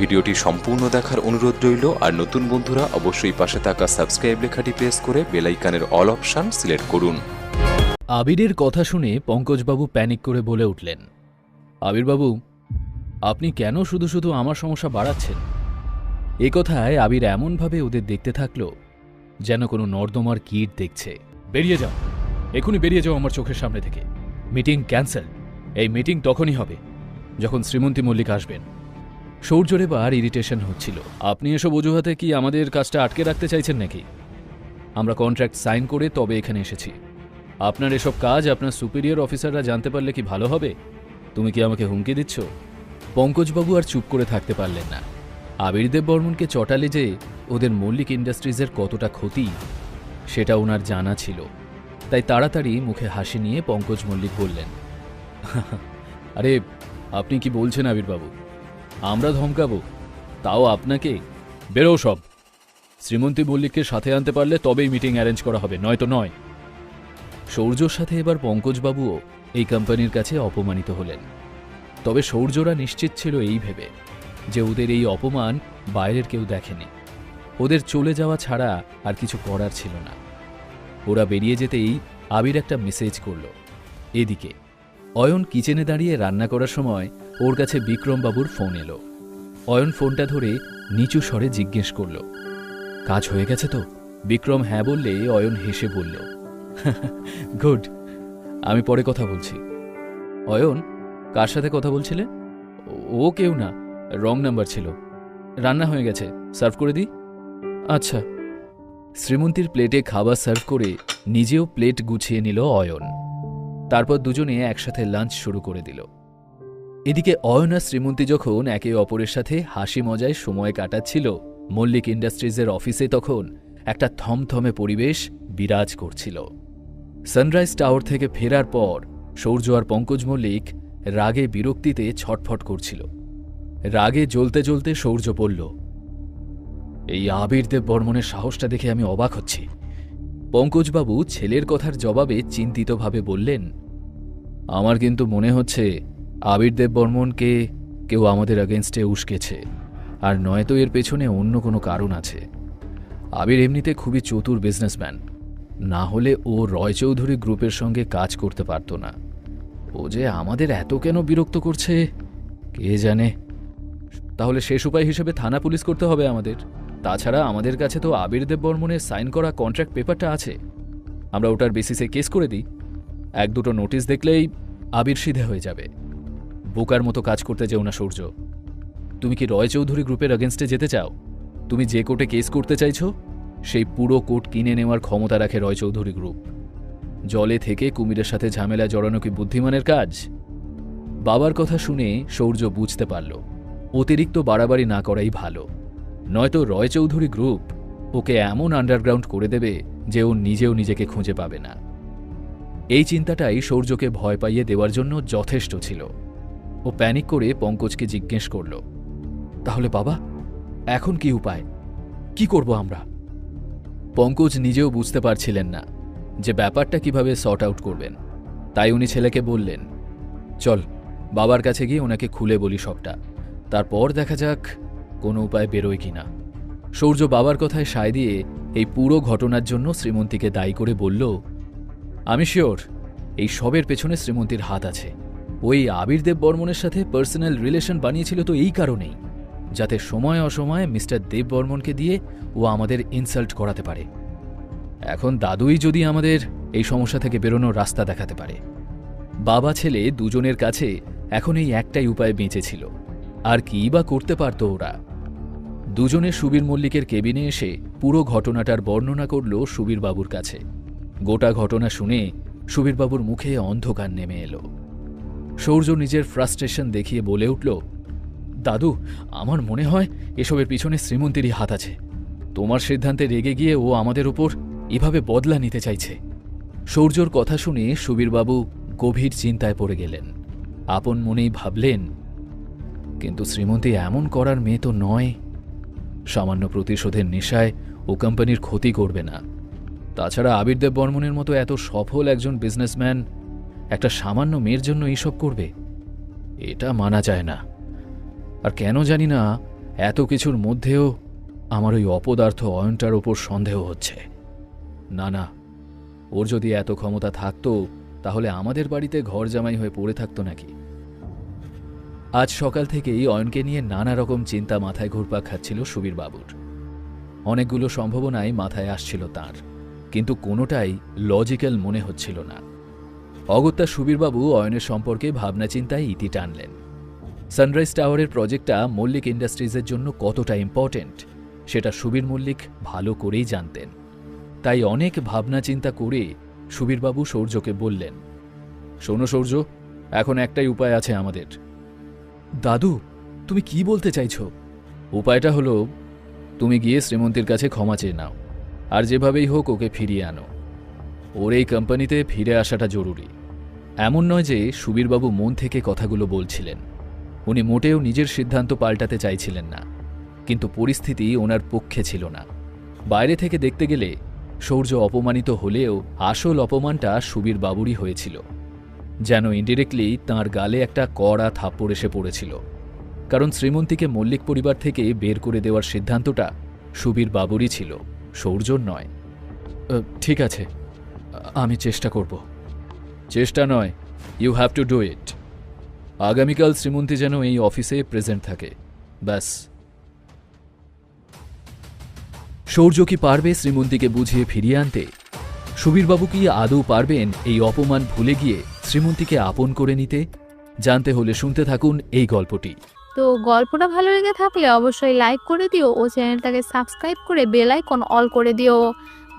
ভিডিওটি সম্পূর্ণ দেখার অনুরোধ রইল, আর নতুন বন্ধুরা অবশ্যই পাশে থাকা সাবস্ক্রাইব লেখাটি প্রেস করে বেলাইকানের অল অপশন সিলেক্ট করুন। আবিরের কথা শুনে পঙ্কজবাবু প্যানিক করে বলে উঠলেন, আবিরবাবু, আপনি কেন শুধু শুধু আমার সমস্যা বাড়াচ্ছেন? এ কথায় আবির এমনভাবে ওদের দেখতে থাকল যেন কোনো নর্দমার কীট দেখছে। বেরিয়ে যাও এখনই বেরিয়ে যাও আমার চোখের সামনে থেকে। মিটিং ক্যান্সেল, এই মিটিং তখনই হবে যখন শ্রীমন্তী মল্লিক আসবেন। সৌর্যর এবার ইরিটেশন হচ্ছিল। আপনি এসব অজুহাতে কি আমাদের কাজটা আটকে রাখতে চাইছেন নাকি? আমরা কন্ট্রাক্ট সাইন করে তবে এখানে এসেছি। আপনার এসব কাজ আপনার সুপিরিয়র অফিসাররা জানতে পারলে কি ভালো হবে? তুমি কি আমাকে হুমকি দিচ্ছ? পঙ্কজবাবু আর চুপ করে থাকতে পারলেন না। আবির্দেব বর্মনকে চটালে যে ওদের মল্লিক ইন্ডাস্ট্রিজের কতটা ক্ষতি, সেটা ওনার জানা ছিল। তাই তাড়াতাড়ি মুখে হাসি নিয়ে পঙ্কজ মল্লিক বললেন, আরে, আপনি কি বলছেন আবিরবাবু? আমরা ধমকাবো, তাও আপনাকে। বেরো সব। শ্রীমন্তী মল্লিককে সাথে আনতে পারলে তবেই মিটিং অ্যারেঞ্জ করা হবে, নয়তো নয়। সৌর্যর সাথে এবার পঙ্কজবাবুও এই কোম্পানির কাছে অপমানিত হলেন। তবে সৌর্যরা নিশ্চিত ছিল এই ভেবে যে ওদের এই অপমান বাইরের কেউ দেখেনি। ওদের চলে যাওয়া ছাড়া আর কিছু করার ছিল না। ওরা বেরিয়ে যেতেই আবির একটা মেসেজ করল, এদিকে। অয়ন কিচেনে দাঁড়িয়ে রান্না করার সময় ওর কাছে বিক্রমবাবুর ফোন এলো। অয়ন ফোনটা ধরে নিচু স্বরে জিজ্ঞেস করল, কাজ হয়ে গেছে তো? বিক্রম হ্যাঁ বললে অয়ন হেসে বলল গুড, আমি পরে কথা বলছি। অয়ন, কার সাথে কথা বলছিলে? ও কেউ না, রং নাম্বার ছিল। রান্না হয়ে গেছে, সার্ভ করে দিই? আচ্ছা। শ্রীমন্তীর প্লেটে খাবার সার্ভ করে নিজেও প্লেট গুছিয়ে নিল অয়ন। তারপর দুজনে একসাথে লাঞ্চ শুরু করে দিল। এদিকে অয়ন আর শ্রীমন্তী যখন একে অপরের সাথে হাসি মজায় সময় কাটাচ্ছিল, মল্লিক ইন্ডাস্ট্রিজের অফিসে তখন একটা থমথমে পরিবেশ বিরাজ করছিল। সানরাইজ টাওয়ার থেকে ফেরার পর সৌর্য আর পঙ্কজ মল্লিক রাগে বিরক্তিতে ছটফট করছিল। রাগে জ্বলতে জ্বলতে সৌর্য বলল, এই আবিরদেব বর্মনের সাহসটা দেখে আমি অবাক হচ্ছি। পঙ্কজবাবু ছেলের কথার জবাবে চিন্তিতভাবে বললেন, আমার কিন্তু মনে হচ্ছে আবিরদেব বর্মনকে কেউ আমাদের আগেনস্টে উস্কেছে। আর নয়তো এর পেছনে অন্য কোনো কারণ আছে। আবির এমনিতে খুবই চতুর বিজনেসম্যান না হলে ও রয় চৌধুরী গ্রুপের সঙ্গে কাজ করতে পারত না। ও যে আমাদের এত কেন বিরক্ত করছে, কে জানে? তাহলে শেষ উপায় হিসেবে থানা পুলিশ করতে হবে আমাদের। তাছাড়া আমাদের কাছে তো আবির দেব বর্মনের সাইন করা কন্ট্রাক্ট পেপারটা আছে। আমরা ওটার বেসিসে কেস করে দিই। এক দুটো নোটিশ দেখলেই আবির সিধে হয়ে যাবে। বোকার মতো কাজ করতে যেও না, সূর্য। তুমি কি রয় চৌধুরী গ্রুপের অগেনস্টে যেতে চাও? তুমি যে কোর্টে কেস করতে চাইছো, সেই পুরো কোর্ট কিনে নেওয়ার ক্ষমতা রাখে রয় চৌধুরী গ্রুপ। জলে থেকে কুমিরের সাথে ঝামেলা জড়ানো কি বুদ্ধিমানের কাজ? বাবার কথা শুনে সৌর্য বুঝতে পারল, অতিরিক্ত বাড়াবাড়ি না করাই ভালো। নয়তো রয় চৌধুরী গ্রুপ ওকে এমন আন্ডারগ্রাউন্ড করে দেবে যে ও নিজেও নিজেকে খুঁজে পাবে না। এই চিন্তাটাই সৌর্যকে ভয় পাইয়ে দেওয়ার জন্য যথেষ্ট ছিল। ও প্যানিক করে পঙ্কজকে জিজ্ঞেস করল, তাহলে বাবা, এখন কি উপায়? কি করব আমরা? পঙ্কজ নিজেও বুঝতে পারছিলেন না যে ব্যাপারটা কীভাবে সর্ট আউট করবেন। তাই উনি ছেলেকে বললেন, চল, বাবার কাছে গিয়ে ওনাকে খুলে বলি সবটা। তারপর দেখা যাক কোনো উপায় বেরোয় কিনা সৌর্য বাবার কথায় সায় দিয়ে এই পুরো ঘটনার জন্য শ্রীমন্তীকে দায়ী করে বলল, আমি শিওর এই সবের পেছনে শ্রীমন্তীর হাত আছে। ওই আবির্দেব বর্মনের সাথে পার্সোনাল রিলেশন বানিয়েছিল তো এই কারণেই, যাতে সময় অসময়ে মিস্টার দেব বর্মনকে দিয়ে ও আমাদের ইনসাল্ট করাতে পারে। এখন দাদুই যদি আমাদের এই সমস্যা থেকে বেরোনোর রাস্তা দেখাতে পারে। বাবা ছেলে দুজনের কাছে এখন এই একটাই উপায় বেঁচেছিল আর কী বা করতে পারত ওরা? দুজনে সুবীর মল্লিকের কেবিনে এসে পুরো ঘটনাটার বর্ণনা করল সুবীরবাবুর কাছে। গোটা ঘটনা শুনে সুবীরবাবুর মুখে অন্ধকার নেমে এলো। সৌর্য নিজের ফ্রাস্ট্রেশন দেখিয়ে বলে উঠল, দাদু, আমার মনে হয় এসবের পিছনে শ্রীমন্তীরই হাত আছে। তোমার সিদ্ধান্তে রেগে গিয়ে ও আমাদের উপর এভাবে বদলা নিতে চাইছে। সৌর্যর কথা শুনে সুবীরবাবু গভীর চিন্তায় পড়ে গেলেন। আপন মনেই ভাবলেন, কিন্তু শ্রীমন্তী এমন করার মেয়ে তো নয়। সামান্য প্রতিশোধের নেশায় ও কোম্পানির ক্ষতি করবে না। তাছাড়া আবির্দেব বর্মনের মতো এত সফল একজন বিজনেসম্যান একটা সামান্য মেয়ের জন্য এইসব করবে? এটা মানা যায় না। আর কেন জানি না, এত কিছুর মধ্যেও আমার ওই অপদার্থ অয়নটার ওপর সন্দেহ হচ্ছে। না না, ওর যদি এত ক্ষমতা থাকতো, তাহলে আমাদের বাড়িতে ঘর জামাই হয়ে পড়ে থাকতো নাকি? আজ সকাল থেকেই অয়নকে নিয়ে নানা রকম চিন্তা মাথায় ঘুরপাক খাচ্ছিল সুবীর বাবুর। অনেকগুলো সম্ভাবনাই মাথায় আসছিল তার, কিন্তু কোনোটাই লজিক্যাল মনে হচ্ছিল না। অগত্যা সুবীরবাবু অয়নের সম্পর্কে ভাবনা চিন্তায় ইতি টানলেন। সানরাইজ টাওয়ারের প্রজেক্টটা মল্লিক ইন্ডাস্ট্রিজের জন্য কতটা ইম্পর্ট্যান্ট সেটা সুবীর মল্লিক ভালো করেই জানতেন। তাই অনেক ভাবনা চিন্তা করে সুবীরবাবু সৌর্যকে বললেন, শোনো সৌর্য, এখন একটাই উপায় আছে আমাদের। দাদু, তুমি কি বলতে চাইছো? উপায়টা হলো, তুমি গিয়ে শ্রীমন্তীর কাছে ক্ষমা চেয়ে নাও, আর যেভাবেই হোক ওকে ফিরিয়ে আনো। ওর এই কোম্পানিতে ফিরে আসাটা জরুরি। এমন নয় যে সুবীরবাবু মন থেকে কথাগুলো বলছিলেন। উনি মোটেও নিজের সিদ্ধান্ত পাল্টাতে চাইছিলেন না। কিন্তু পরিস্থিতি ওনার পক্ষে ছিল না। বাইরে থেকে দেখতে গেলে সৌর্য অপমানিত হলেও আসল অপমানটা সুবীর বাবুরই হয়েছিল। যেন ইনডিরেক্টলি তাঁর গালে একটা কড়া থাপ্পড় এসে পড়েছিল। কারণ শ্রীমন্তীকে মল্লিক পরিবার থেকে বের করে দেওয়ার সিদ্ধান্তটা সুবীর বাবুরই ছিল, সৌর্যর নয়। ঠিক আছে, আমি চেষ্টা করব। চেষ্টা নয় you have to do it আগামীকাল শ্রীমন্তী যেন এই অফিসে প্রেজেন্ট থাকে, ব্যাস। সৌর্য কি পারবে শ্রীমন্তীকে বুঝিয়ে ফিরিয়ে আনতে? সুবীরবাবু কি আদৌ পারবেন এই অপমান ভুলে গিয়ে শ্রীমন্তীকে আপন করে নিতে? জানতে হলে শুনতে থাকুন এই গল্পটি। তো গল্পটা ভালো লেগে থাকলে অবশ্যই লাইক করে দিও ও চ্যানেলটাকে সাবস্ক্রাইব করে বেল আইকন অল করে দিও,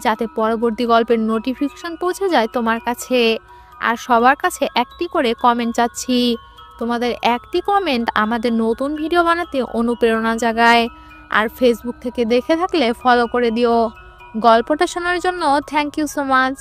যাতে পরবর্তী গল্পের নোটিফিকেশন পৌঁছে যায় তোমার কাছে। আর সবার কাছে একটি করে কমেন্ট চাচ্ছি। তোমাদের একটি কমেন্ট আমাদের নতুন ভিডিও বানাতে অনুপ্রেরণা জাগায়। আর ফেসবুক থেকে দেখে থাকলে ফলো করে দিও। গল্পটা শোনার জন্য থ্যাংক ইউ সো মাচ